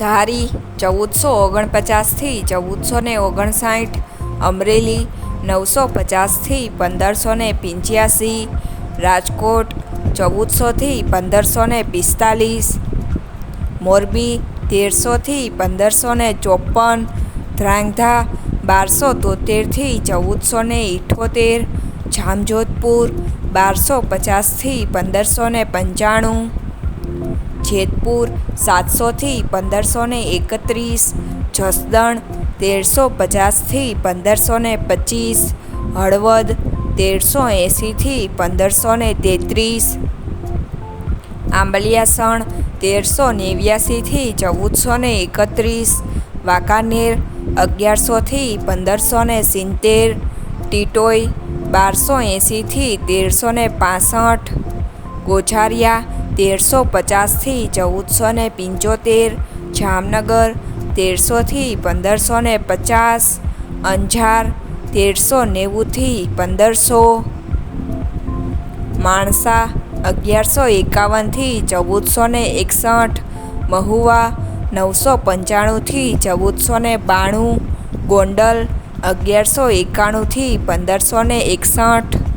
ધારી ચૌદસો ઓગણપચાસથી ચૌદસો ને ઓગણસાઠ, અમરેલી નવસો પચાસથી પંદરસો ને પંચ્યાસી, રાજકોટ ચૌદસોથી પંદરસો ને પિસ્તાલીસ, મોરબી તેરસોથી પંદરસો ને ચોપન ધ્રાંગધા બારસો તોતેરથી ચૌદસો ને ઇઠોતેર, જામજોધપુર બારસો પચાસથી પંદરસો ને પંચાણું જેતપુર સાતસોથી પંદરસો ને એકત્રીસ, જસદણ તેરસો પચાસથી પંદરસો ને પચીસ, હળવદ તેરસો એંસીથી પંદરસો ને તેત્રીસ, આંબલિયાસણ તેરસો નેવ્યાસીથી ચૌદસો ને એકત્રીસ, વાંકાનેર અગિયારસોથી પંદરસો ને સિત્તેર, ટીટોઈ બારસો એંસીથી તેરસો ને પાસઠ ગોઝારિયા તેરસો પચાસથી ચૌદસો ને પંચોતેર, જામનગર તેરસોથી પંદરસો ને પચાસ, અંજાર તેરસો નેવુંથી પંદરસો, માણસા અગિયારસો એકાવનથી ચૌદસો ને એકસઠ, મહુવા નવસો પંચાણુંથી ચૌદસો ને બાણું, ગોંડલ અગિયારસો એકાણુંથી પંદરસો ને એકસઠ